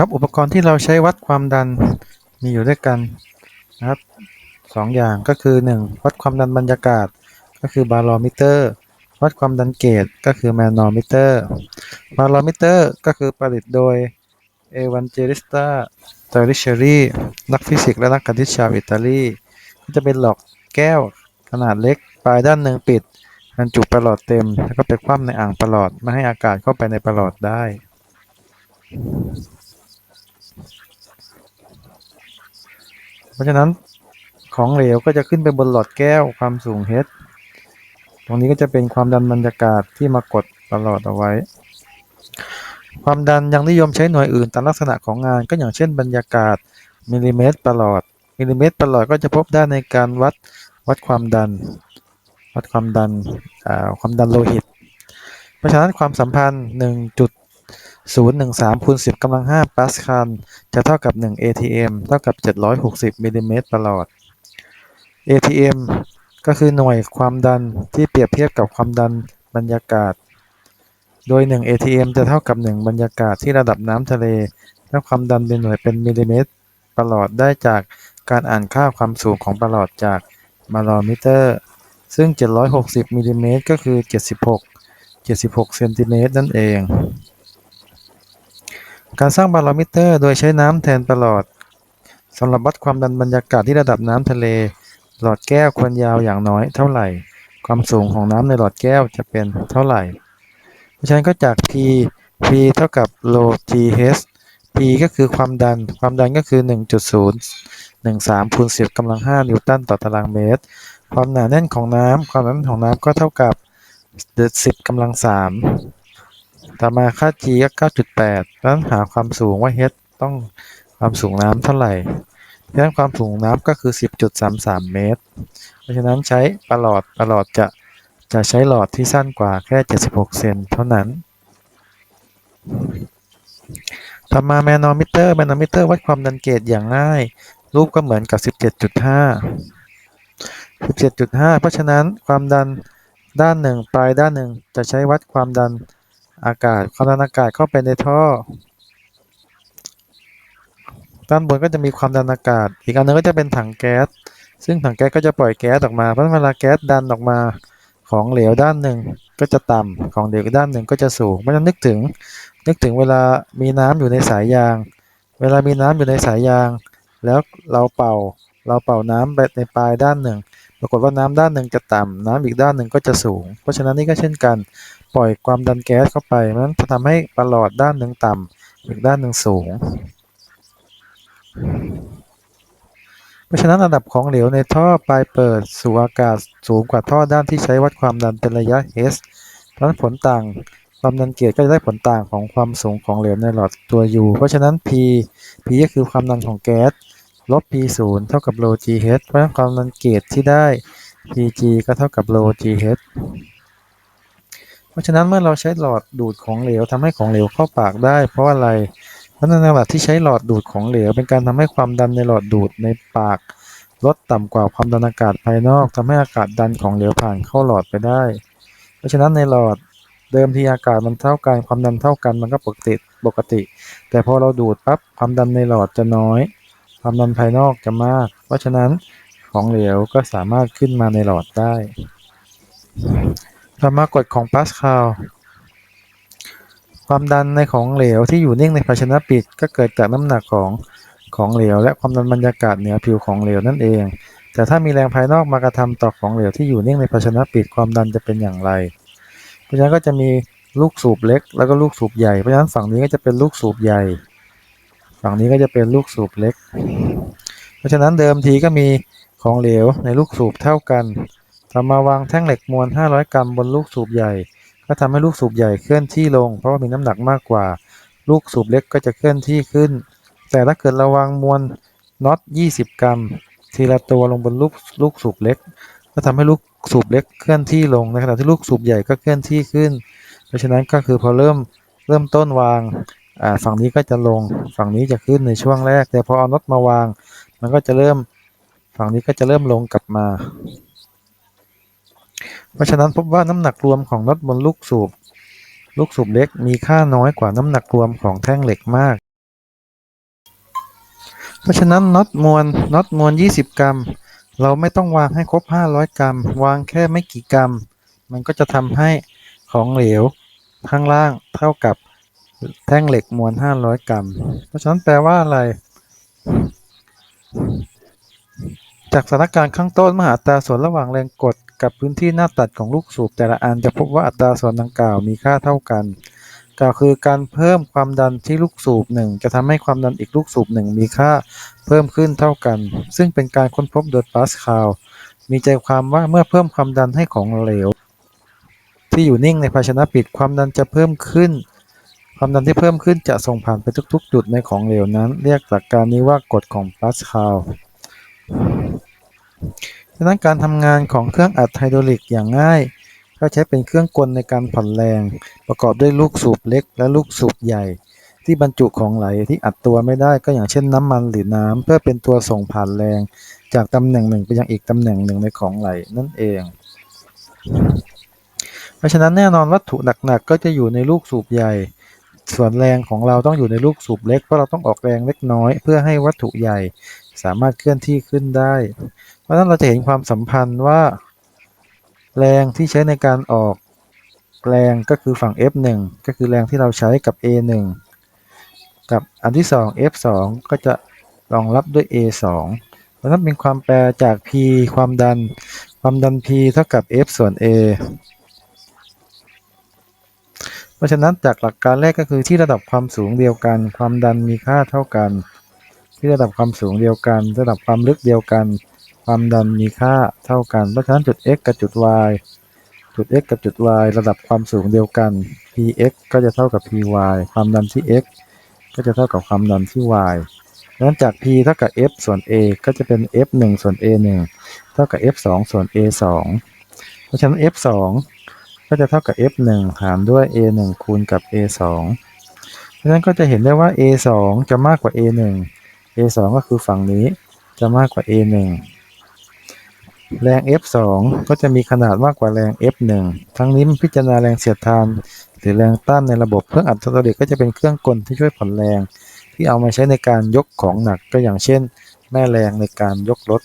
ครับอุปกรณ์ที่เราใช้วัดความดันมีอยู่ด้วยกันนะครับสองอย่างก็คือ 1 วัดความดันบรรยากาศก็คือบาโรมิเตอร์ วัดความดันเกจก็คือแมนโนมิเตอร์บาโรมิเตอร์ก็คือผลิตโดยเอวันเจริสตาเตอริเชอรี่นักฟิสิกส์และนักคณิตชาวอิตาลีที่จะเป็นหลอดแก้วขนาดเล็ก ปลายด้านหนึ่งปิดบรรจุประหลอดเต็ม แล้วก็ไปคว่ำในอ่างประหลอดไม่ให้อากาศเข้าไปในประหลอดได้ เพราะฉะนั้นของเหลวก็จะขึ้นไปบนหลอดแก้วความสูง h ตรงนี้ก็จะเป็นความดันบรรยากาศที่มากดประหลอดเอาไว้ ความดันยังนิยมใช้หน่วยอื่นตามลักษณะของงานก็อย่างเช่นบรรยากาศมิลลิเมตรประหลอด มิลลิเมตรประหลอดก็จะพบได้ในการวัดวัดความดัน วัดความดันความดันโลหิต เพราะฉะนั้นความสัมพันธ์ 1.013คูณ10กำลัง5ปาสคาลจะเท่ากับ1 ATM เท่ากับ760มิลลิเมตรประหลอด ATM ก็คือหน่วยความดันที่เปรียบเทียบกับความดันบรรยากาศ โดย 1 ATM จะเท่ากับ 1 บรรยากาศที่ระดับน้ำทะเล และความดันเป็นหน่วยเป็นมิลลิเมตรประหลอดได้จากการอ่านค่าความสูงของประหลอดจากบารอมิเตอร์ ซึ่ง 760มิลลิเมตรก็คือ 76 76เซนติเมตรนั่นเอง การสร้างบารอมิเตอร์โดยใช้น้ำแทนประหลอดสำหรับวัดความดันบรรยากาศที่ระดับน้ำทะเล หลอดแก้วควรยาวอย่างน้อยเท่าไหร่ ความสูงของน้ำในหลอดแก้วจะเป็นเท่าไหร่เพราะฉะนั้นก็จาก P P เท่ากับ rho G H P ก็คือความดัน ความดันก็คือ 1.013คูณ10กำลัง 5 นิวตันต่อตารางเมตร ความหนาแน่นของน้ำความหนาแน่นของน้ำก็เท่ากับ10กำลัง3 ต่อมาค่า G ก็ 9.8 แล้วหาความสูงว่า H ต้องความสูงน้ำเท่าไหร่เพราะฉะนั้นความสูงน้ำก็คือ 10.33 เมตร เพราะฉะนั้นใช้ประหลอดประหลอดจะจะใช้หลอดที่สั้นกว่าแค่ 76 เซนเท่านั้น ต่อมาแมนโนมิเตอร์แมนโนมิเตอร์วัดความดันเกจอย่างง่าย รูปก็เหมือนกับ 17.5 17.5 เพราะฉะนั้นความดันด้านหนึ่งปลายด้านหนึ่งจะใช้วัดความดัน อากาศความดันอากาศเข้าไปในท่อ ด้านบนก็จะมีความดันอากาศ อีกอันนึงก็จะเป็นถังแก๊ส ซึ่งถังแก๊สก็จะปล่อยแก๊สออกมา เพราะเวลาแก๊สดันออกมาของเหลวด้านหนึ่งก็จะต่ำของเหลวด้านหนึ่งก็จะสูงเพราะฉะนั้นนึกถึง นึกถึงเวลามีน้ำอยู่ในสายยาง เวลามีน้ำอยู่ในสายยาง แล้วเราเป่า เราเป่าน้ำไปในปลายด้านหนึ่ง ปรากฏว่าน้ำด้านหนึ่งจะต่ำน้ำอีกด้านหนึ่งก็จะสูง เพราะฉะนั้นนี่ก็เช่นกัน ปล่อยความดันแก๊สเข้าไปมันจะทำให้ประหลอดด้านหนึ่งต่ำอีกด้านหนึ่งสูง เพราะฉะนั้นระดับของเหลวในท่อปลายเปิดสู่อากาศสูงกว่าท่อด้านที่ใช้วัดความดันเป็นระยะ h เพราะนั้นผลต่างความดันเกียรก็จะได้ผลต่างของความสูงของเหลวในหลอดตัว U เพราะฉะนั้น P P ก็คือความดันของแก๊ส ลบ P 0เท่ากับ rho g h เพราะฉะนั้นความดันเกียรที่ได้ Pg ก็เท่ากับ rho g h เพราะฉะนั้นเมื่อเราใช้หลอดดูดของเหลวทำให้ของเหลวเข้าปากได้ เพราะอะไร เพราะในขณะที่ใช้หลอดดูดของเหลว เป็นการทำให้ความดันในหลอดดูดในปาก ลดต่ำกว่าความดันอากาศภายนอกทำให้อากาศดันของเหลวผ่านเข้าหลอดไปได้ เพราะฉะนั้นในหลอดเดิมทีอากาศมันเท่ากันความดันเท่ากันมันก็ปกติปกติ แต่พอเราดูดปั๊บความดันในหลอดจะน้อย ความดันภายนอกจะมาก เพราะฉะนั้นของเหลวก็สามารถขึ้นมาในหลอดได้ต่อมากฎของปาสคาล ความดันในของเหลวที่อยู่นิ่งในภาชนะปิด ก็เกิดจากน้ำหนักของของเหลว และความดันบรรยากาศเหนือผิวของเหลวนั่นเอง แต่ถ้ามีแรงภายนอกมากระทำต่อของเหลวที่อยู่นิ่งในภาชนะปิดความดันจะเป็นอย่างไร เพราะฉะนั้นก็จะมีลูกสูบเล็ก แล้วก็ลูกสูบใหญ่ เพราะฉะนั้นฝั่งนี้ก็จะเป็นลูกสูบใหญ่ ฝั่งนี้ก็จะเป็นลูกสูบเล็ก เพราะฉะนั้นเดิมทีก็มีของเหลวในลูกสูบเท่ากันต่อมาวางแท่งเหล็กมวล 500 กรัมบนลูกสูบใหญ่ ก็ทำให้ลูกสูบใหญ่เคลื่อนที่ลง เพราะว่ามีน้ำหนักมากกว่า ลูกสูบเล็กก็จะเคลื่อนที่ขึ้น แต่ถ้าเกิดระวังมวลน็อต 20 กรัม ทีละตัวลงบนลูกลูกสูบเล็ก ก็ทำให้ลูกสูบเล็กเคลื่อนที่ลงในขณะที่ลูกสูบใหญ่ก็เคลื่อนที่ขึ้น เพราะฉะนั้นก็คือพอเริ่มเริ่มต้นวาง ฝั่งนี้ก็จะลงฝั่งนี้จะขึ้นในช่วงแรก แต่พอเอาน็อตมาวาง มันก็จะเริ่มฝั่งนี้ก็จะเริ่มลงกลับมา เพราะฉะนั้นพบว่าน้ำหนักรวมของน็อตบนลูกสูบ ลูกสูบเล็กมีค่าน้อยกว่าน้ำหนักรวมของแท่งเหล็กมาก เพราะฉะนั้นน็อตมวลน็อตมวล 20 กรัม เราไม่ต้องวางให้ครบ 500 กรัม วางแค่ไม่กี่กรัม มันก็จะทำให้ของเหลวข้างล่างเท่ากับ แท่งเหล็กมวล 500 กรัม เพราะฉะนั้นแปลว่าอะไร จากสถานการณ์ข้างต้นมหาอัตราส่วนระหว่างแรงกดกับพื้นที่หน้าตัดของลูกสูบแต่ละอันจะพบว่าอัตราส่วนดังกล่าวมีค่าเท่ากันกล่าวคือการเพิ่มความดันที่ลูกสูบหนึ่งจะทำให้ความดันอีกลูกสูบหนึ่งมีค่าเพิ่มขึ้นเท่ากัน ซึ่งเป็นการค้นพบโดยปาสคาลมีใจความว่าเมื่อเพิ่มความดันให้ของเหลว ที่อยู่นิ่งในภาชนะปิดความดันจะเพิ่มขึ้น ความดันที่เพิ่มขึ้นจะส่งผ่านไปทุก ๆ จุดในของเหลวนั้น เรียกหลักการนี้ว่ากฎของปาสคาลฉะนั้นการทำงานของเครื่องอัดไฮดรอลิกอย่างง่ายก็ใช้เป็นเครื่องกลในการผ่อนแรง ประกอบด้วยลูกสูบเล็ก และลูกสูบใหญ่ ที่บรรจุของไหลที่อัดตัวไม่ได้ก็อย่างเช่นน้ำมันหรือน้ำเพื่อเป็นตัวส่งผ่านแรง จากตำแหน่งหนึ่งไปยังอีกตำแหน่งหนึ่งในของไหลนั่นเอง เพราะฉะนั้นแน่นอนวัตถุหนักๆก็จะอยู่ในลูกสูบใหญ่ ส่วนแรงของเราต้องอยู่ในลูกสูบเล็กเพราะเราต้องออกแรงเล็กน้อย เพื่อให้วัตถุใหญ่สามารถเคลื่อนที่ขึ้นได้ เพราะฉะนั้นเราจะเห็นความสัมพันธ์ว่า แรงที่ใช้ในการออกแรงก็คือฝั่ง F1 ก็คือแรงที่เราใช้กับ A1 กับอันที่ 2 F2 ก็จะรองรับด้วย A2 เพราะฉะนั้นเป็นความแปรจาก P ความดัน ความดัน P เท่ากับ F ส่วน A เพราะฉะนั้นจากหลักการแรกก็คือที่ระดับความสูงเดียวกัน ความดันมีค่าเท่ากัน ที่ระดับความสูงเดียวกัน ระดับความลึกเดียวกัน ความดันมีค่าเท่ากัน เพราะฉะนั้นจุด x กับจุด y จุด x กับจุด y ระดับความสูงเดียวกัน px ก็จะเท่ากับ py ความดันที่ x ก็จะเท่ากับความดันที่ y ดังนั้นจาก p เท่ากับ f ส่วน a ก็จะเป็น f 1ส่วน a 1เท่ากับ f 2ส่วน a 2เพราะฉะนั้น f 2 ก็จะเท่ากับ f 1 หารด้วย a 1 คูณกับ a 2 เพราะฉะนั้นก็จะเห็นได้ว่า a 2 จะมากกว่า a 1 a 2 ก็คือฝั่งนี้จะมากกว่า a 1 แรง F2 ก็จะมีขนาดมากกว่าแรง F1 ทั้งนี้มันพิจารณาแรงเสียดทาน หรือแรงต้านในระบบเครื่องอัดไฮดรอลิกก็จะเป็นเครื่องกลที่ช่วยผ่อนแรง ที่เอามาใช้ในการยกของหนักก็อย่างเช่น แม่แรงในการยกรถ